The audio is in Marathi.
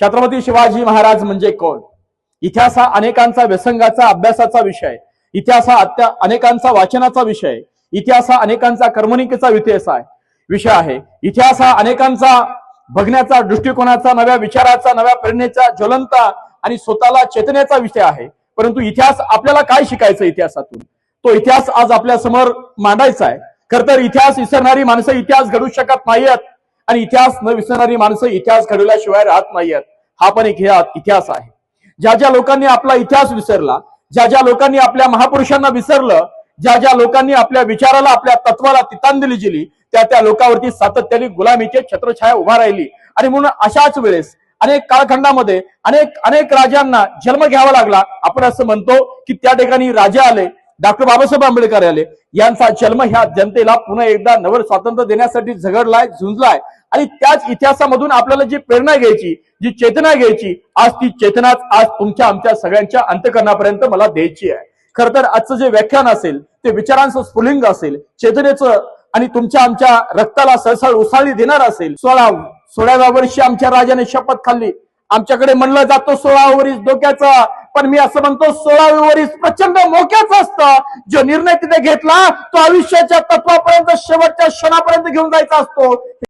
छत्रपती शिवाजी महाराज म्हणजे कोण? इतिहास हा अनेकांचा व्यसंगाचा अभ्यासाचा विषय इतिहास हा अत्या अनेकांचा वाचनाचा विषय इतिहास हा अनेकांचा कर्मणिकेचा इतिहास आहे. विषय आहे. इतिहास हा अनेकांचा बघण्याचा दृष्टिकोनाचा नव्या विचाराचा नव्या प्रेरणेचा ज्वलंत आणि स्वतःला चेतनेचा विषय आहे. परंतु इतिहास आपल्याला काय शिकायचं इतिहासातून? तो इतिहास आज आपल्यासमोर मांडायचा आहे. खर तर इतिहास विसरणारी माणसं इतिहास घडू शकत नाहीत आणि इतिहास न विसरणारी माणसं इतिहास घडवल्याशिवाय राहत नाहीयेत. हा पण एक इतिहास आहे. ज्या ज्या लोकांनी आपला इतिहास विसरला ज्या ज्या लोकांनी आपल्या महापुरुषांना विसरलं ज्या ज्या लोकांनी आपल्या विचाराला आपल्या तत्वाला तितांजली दिली त्या त्या लोकांवरती सातत्याने गुलामीचे छत्रछाया उभा राहिली. आणि म्हणून अशाच वेळेस अनेक काळखंडामध्ये अनेक अनेक राजांना जन्म घ्यावा लागला. आपण असं म्हणतो की त्या ठिकाणी राजे आले डॉक्टर बाबासाहेब आंबेडकर आले. यांचा जन्म ह्या जनतेला पुन्हा एकदा नवर स्वातंत्र्य देण्यासाठी झगडलाय झुंजलाय. आणि त्याच इतिहासामधून आपल्याला जी प्रेरणा घ्यायची जी चेतना घ्यायची आज ती चेतनाच आज तुमच्या आमच्या सगळ्यांच्या अंतकरणापर्यंत मला द्यायची आहे. खर तर आजचं जे व्याख्यान असेल ते विचारांचं स्फुलिंग असेल चेतनेचं आणि तुमच्या आमच्या रक्ताला सळसळ उसाळी देणार असेल सोळा सोळाव्या वर्षी आमच्या राजाने शपथ खाल्ली. आमच्याकडे म्हणलं जातो सोळा वरीस डोक्याचा पण मी असं म्हणतो सोळावी वरीस प्रचंड मोक्याचं असतं. जो निर्णय तिथे घेतला तो आयुष्याच्या तत्वापर्यंत शेवटच्या क्षणापर्यंत घेऊन जायचा असतो.